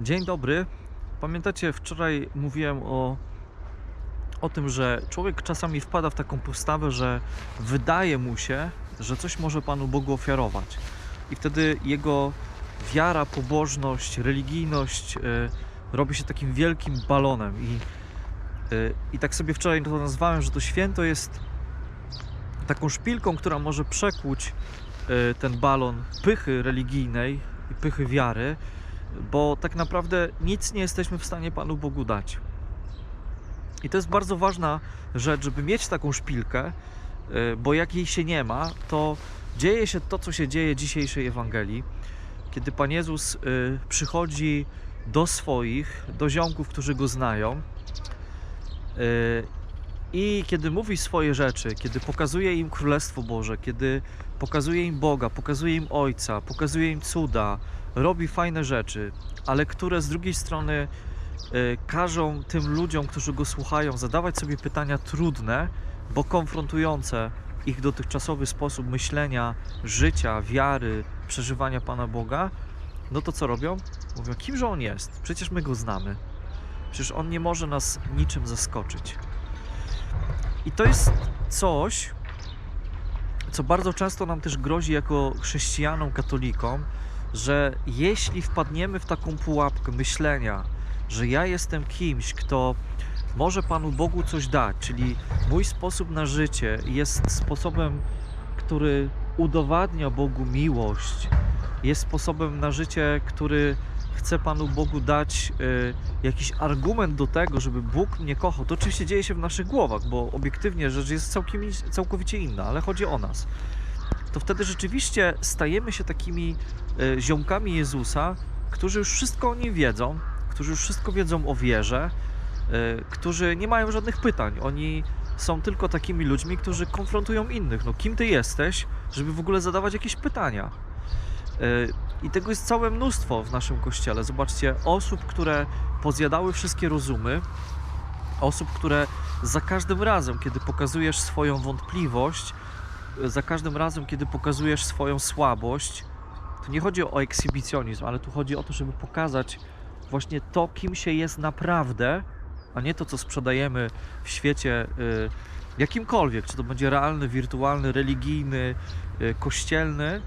Dzień dobry. Pamiętacie, wczoraj mówiłem o, o tym, że człowiek czasami wpada w taką postawę, że wydaje mu się, że coś może Panu Bogu ofiarować. I wtedy jego wiara, pobożność, religijność y, robi się takim wielkim balonem. I, y, I tak sobie wczoraj to nazwałem, że to święto jest taką szpilką, która może przekłuć y, ten balon pychy religijnej i pychy wiary, bo tak naprawdę nic nie jesteśmy w stanie Panu Bogu dać. I to jest bardzo ważna rzecz, żeby mieć taką szpilkę, y, bo jak jej się nie ma, to dzieje się to, co się dzieje w dzisiejszej Ewangelii, kiedy Pan Jezus y, przychodzi do swoich, do ziomków, którzy Go znają y, i kiedy mówi swoje rzeczy, kiedy pokazuje im Królestwo Boże, kiedy pokazuje im Boga, pokazuje im Ojca, pokazuje im cuda, robi fajne rzeczy, ale które z drugiej strony y, każą tym ludziom, którzy go słuchają, zadawać sobie pytania trudne, bo konfrontujące ich dotychczasowy sposób myślenia, życia, wiary, przeżywania Pana Boga, no to co robią? Mówią, kimże on jest? Przecież my go znamy. Przecież on nie może nas niczym zaskoczyć. I to jest coś, co bardzo często nam też grozi jako chrześcijanom, katolikom, że jeśli wpadniemy w taką pułapkę myślenia, że ja jestem kimś, kto może Panu Bogu coś dać, czyli mój sposób na życie jest sposobem, który udowadnia Bogu miłość, jest sposobem na życie, który chce Panu Bogu dać y, jakiś argument do tego, żeby Bóg mnie kochał. To oczywiście dzieje się w naszych głowach, bo obiektywnie rzecz jest całkiem, całkowicie inna, ale chodzi o nas. To wtedy rzeczywiście stajemy się takimi y, ziomkami Jezusa, którzy już wszystko o nim wiedzą, którzy już wszystko wiedzą o wierze, y, którzy nie mają żadnych pytań. Oni są tylko takimi ludźmi, którzy konfrontują innych. No kim ty jesteś, żeby w ogóle zadawać jakieś pytania? I tego jest całe mnóstwo w naszym kościele. Zobaczcie, osób, które pozjadały wszystkie rozumy, osób, które za każdym razem, kiedy pokazujesz swoją wątpliwość, y, za każdym razem, kiedy pokazujesz swoją słabość, tu nie chodzi o ekshibicjonizm, ale tu chodzi o to, żeby pokazać właśnie to, kim się jest naprawdę, a nie to, co sprzedajemy w świecie y, jakimkolwiek, czy to będzie realny, wirtualny, religijny, y, kościelny,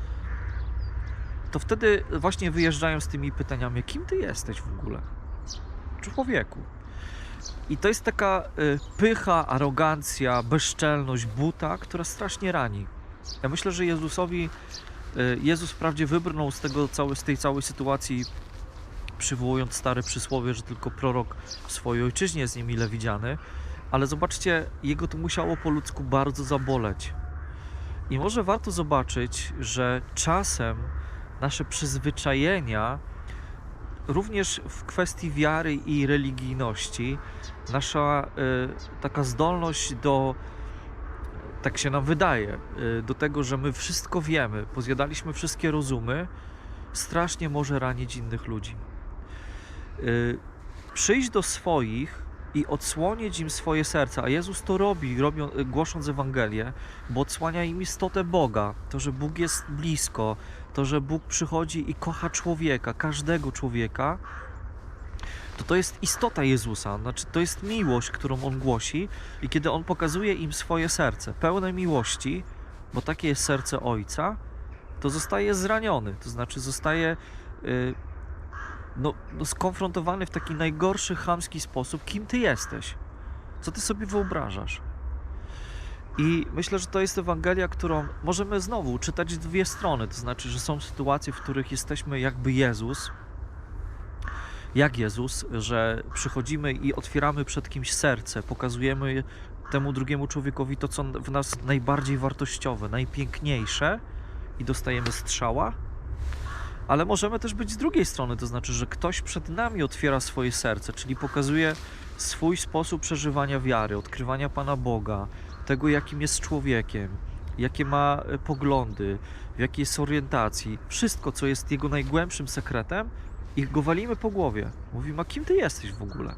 to wtedy właśnie wyjeżdżają z tymi pytaniami, kim ty jesteś w ogóle? Człowieku. I to jest taka y, pycha, arogancja, bezczelność, buta, która strasznie rani. Ja myślę, że Jezusowi, y, Jezus wprawdzie wybrnął z, tego, z tej całej sytuacji, przywołując stare przysłowie, że tylko prorok w swojej ojczyźnie jest niemile widziany, ale zobaczcie, jego to musiało po ludzku bardzo zaboleć. I może warto zobaczyć, że czasem nasze przyzwyczajenia, również w kwestii wiary i religijności, nasza y, taka zdolność do, tak się nam wydaje, y, do tego, że my wszystko wiemy, pozjadaliśmy wszystkie rozumy, strasznie może ranić innych ludzi. Y, przyjść do swoich i odsłonić im swoje serca, a Jezus to robi, robią, głosząc Ewangelię, bo odsłania im istotę Boga, to, że Bóg jest blisko, to, że Bóg przychodzi i kocha człowieka, każdego człowieka, to to jest istota Jezusa, znaczy to jest miłość, którą On głosi i kiedy On pokazuje im swoje serce, pełne miłości, bo takie jest serce Ojca, to zostaje zraniony, to znaczy zostaje y, no, no skonfrontowany w taki najgorszy, chamski sposób, kim Ty jesteś, co Ty sobie wyobrażasz. I myślę, że to jest Ewangelia, którą możemy znowu czytać dwie strony. To znaczy, że są sytuacje, w których jesteśmy jakby Jezus, jak Jezus, że przychodzimy i otwieramy przed kimś serce, pokazujemy temu drugiemu człowiekowi to, co w nas najbardziej wartościowe, najpiękniejsze i dostajemy strzała. Ale możemy też być z drugiej strony, to znaczy, że ktoś przed nami otwiera swoje serce, czyli pokazuje swój sposób przeżywania wiary, odkrywania Pana Boga, tego, jakim jest człowiekiem, jakie ma e, poglądy, w jakiej jest orientacji, wszystko, co jest jego najgłębszym sekretem, i go walimy po głowie. Mówimy, a kim ty jesteś w ogóle?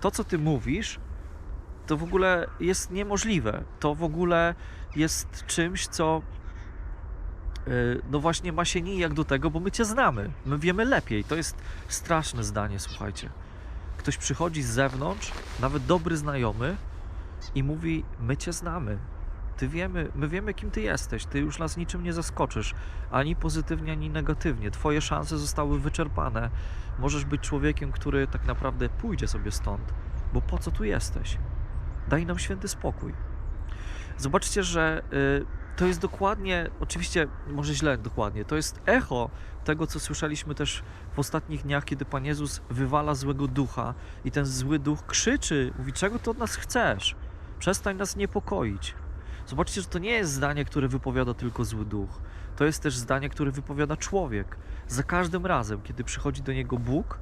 To, co ty mówisz, to w ogóle jest niemożliwe. To w ogóle jest czymś, co no właśnie ma się nijak do tego, bo my Cię znamy, my wiemy lepiej. To jest straszne zdanie, słuchajcie. Ktoś przychodzi z zewnątrz, nawet dobry znajomy i mówi, my Cię znamy. Ty wiemy, my wiemy, kim Ty jesteś. Ty już nas niczym nie zaskoczysz, ani pozytywnie, ani negatywnie. Twoje szanse zostały wyczerpane. Możesz być człowiekiem, który tak naprawdę pójdzie sobie stąd, bo po co tu jesteś? Daj nam święty spokój. Zobaczcie, że y, to jest dokładnie, oczywiście, może źle dokładnie, to jest echo tego, co słyszeliśmy też w ostatnich dniach, kiedy Pan Jezus wywala złego ducha i ten zły duch krzyczy, mówi, czego Ty od nas chcesz? Przestań nas niepokoić. Zobaczcie, że to nie jest zdanie, które wypowiada tylko zły duch. To jest też zdanie, które wypowiada człowiek. Za każdym razem, kiedy przychodzi do niego Bóg,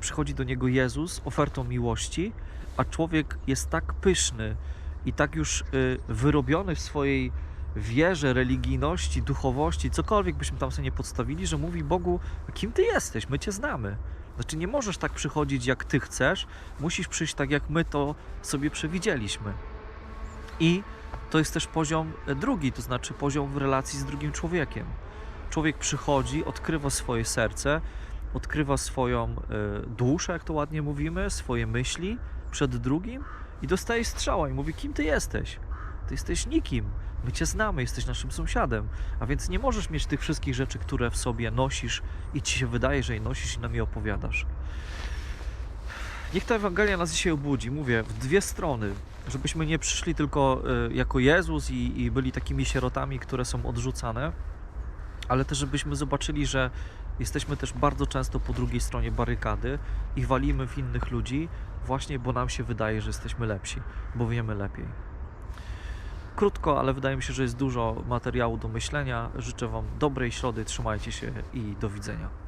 przychodzi do niego Jezus ofertą miłości, a człowiek jest tak pyszny i tak już y, wyrobiony w swojej wierze, religijności, duchowości, cokolwiek byśmy tam sobie nie podstawili, że mówi Bogu, kim Ty jesteś, my Cię znamy. Znaczy nie możesz tak przychodzić, jak Ty chcesz, musisz przyjść tak, jak my to sobie przewidzieliśmy. I to jest też poziom e, drugi, to znaczy poziom w relacji z drugim człowiekiem. Człowiek przychodzi, odkrywa swoje serce, odkrywa swoją e, duszę, jak to ładnie mówimy, swoje myśli przed drugim i dostaje strzała i mówi, kim ty jesteś? Ty jesteś nikim. My cię znamy, jesteś naszym sąsiadem, a więc nie możesz mieć tych wszystkich rzeczy, które w sobie nosisz i ci się wydaje, że je nosisz i nam je opowiadasz. Niech ta Ewangelia nas dzisiaj obudzi, mówię, w dwie strony, żebyśmy nie przyszli tylko y, jako Jezus i, i byli takimi sierotami, które są odrzucane, ale też żebyśmy zobaczyli, że jesteśmy też bardzo często po drugiej stronie barykady i walimy w innych ludzi, właśnie bo nam się wydaje, że jesteśmy lepsi, bo wiemy lepiej. Krótko, ale wydaje mi się, że jest dużo materiału do myślenia. Życzę Wam dobrej środy, trzymajcie się i do widzenia.